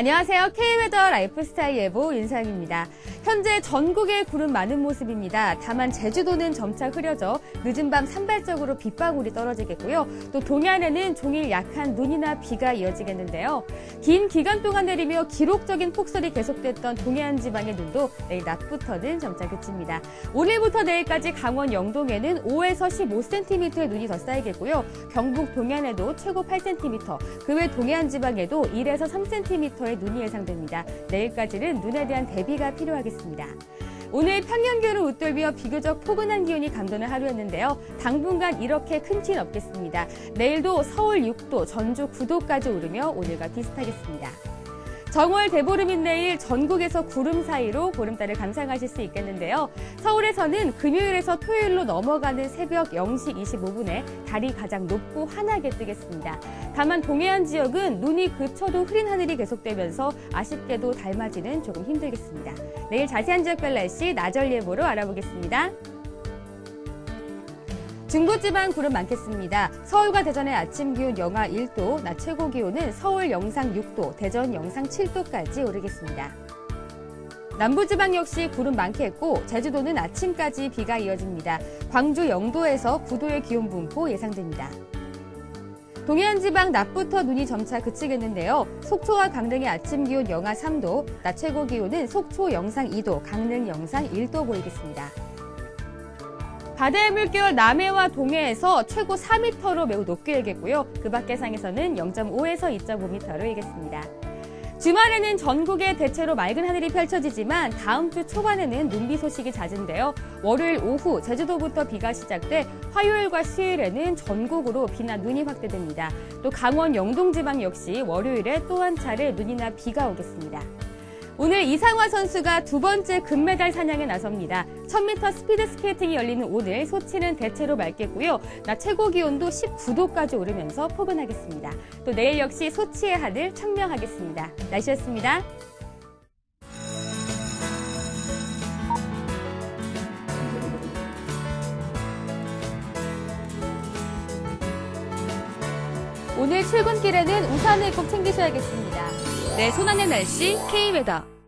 안녕하세요. K웨더 라이프스타일 예보 윤상입니다. 현재 전국에 구름 많은 모습입니다. 다만 제주도는 점차 흐려져 늦은 밤 산발적으로 빗방울이 떨어지겠고요. 또 동해안에는 종일 약한 눈이나 비가 이어지겠는데요. 긴 기간 동안 내리며 기록적인 폭설이 계속됐던 동해안 지방의 눈도 내일 낮부터는 점차 그칩니다. 오늘부터 내일까지 강원 영동에는 5에서 15cm의 눈이 더 쌓이겠고요. 경북 동해안에도 최고 8cm, 그 외 동해안 지방에도 1에서 3cm의 눈이 예상됩니다. 내일까지는 눈에 대한 대비가 필요하겠습니다. 오늘 평년 기온을 웃돌며 비교적 포근한 기온이 감도는 하루였는데요. 당분간 이렇게 큰 티는 없겠습니다. 내일도 서울 6도, 전주 9도까지 오르며 오늘과 비슷하겠습니다. 정월 대보름인 내일 전국에서 구름 사이로 보름달을 감상하실 수 있겠는데요. 서울에서는 금요일에서 토요일로 넘어가는 새벽 0시 25분에 달이 가장 높고 환하게 뜨겠습니다. 다만 동해안 지역은 눈이 그쳐도 흐린 하늘이 계속되면서 아쉽게도 달맞이는 조금 힘들겠습니다. 내일 자세한 지역별 날씨 나절 예보로 알아보겠습니다. 중부지방 구름 많겠습니다. 서울과 대전의 아침 기온 영하 1도, 낮 최고 기온은 서울 영상 6도, 대전 영상 7도까지 오르겠습니다. 남부지방 역시 구름 많겠고 제주도는 아침까지 비가 이어집니다. 광주 영도에서 9도의 기온 분포 예상됩니다. 동해안 지방 낮부터 눈이 점차 그치겠는데요. 속초와 강릉의 아침 기온 영하 3도, 낮 최고 기온은 속초 영상 2도, 강릉 영상 1도 보이겠습니다. 바다의 물결 남해와 동해에서 최고 4m로 매우 높게 일겠고요. 그 밖의 상에서는 0.5에서 2.5m로 일겠습니다. 주말에는 전국에 대체로 맑은 하늘이 펼쳐지지만 다음 주 초반에는 눈비 소식이 잦은데요. 월요일 오후 제주도부터 비가 시작돼 화요일과 수요일에는 전국으로 비나 눈이 확대됩니다. 또 강원 영동 지방 역시 월요일에 또 한 차례 눈이나 비가 오겠습니다. 오늘 이상화 선수가 두 번째 금메달 사냥에 나섭니다. 1000m 스피드 스케이팅이 열리는 오늘 소치는 대체로 맑겠고요. 낮 최고 기온도 19도까지 오르면서 포근하겠습니다. 또 내일 역시 소치의 하늘 청명하겠습니다. 날씨였습니다. 오늘 출근길에는 우산을 꼭 챙기셔야겠습니다. 네, 손안의 날씨 K웨더.